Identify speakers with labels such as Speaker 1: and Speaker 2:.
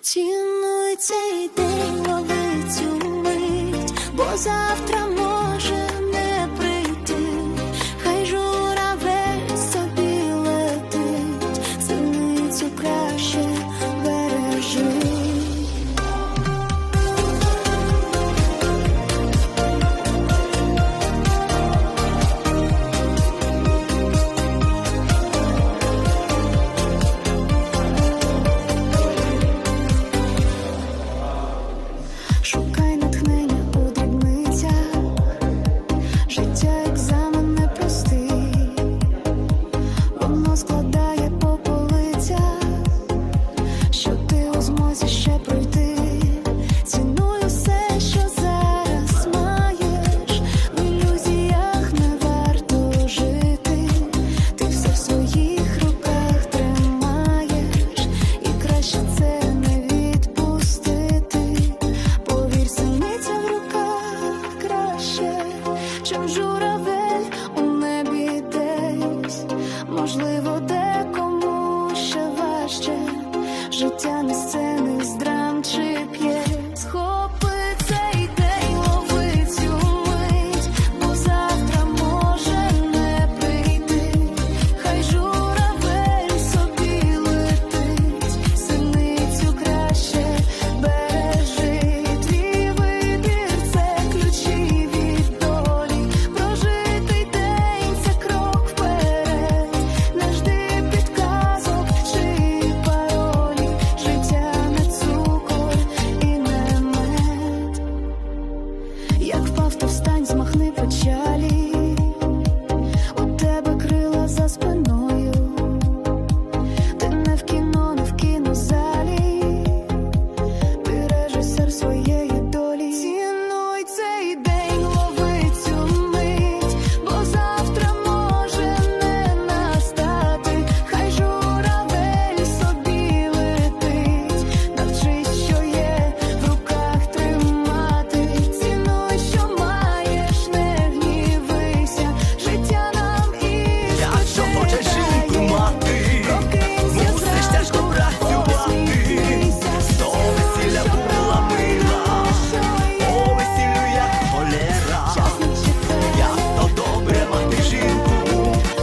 Speaker 1: Цінуй цей день, лови цю мить, бо завтра. Складає по полицях, що ти у змозі ще. життя не сцени з драм чи п'є. Просто встань, змахни печаль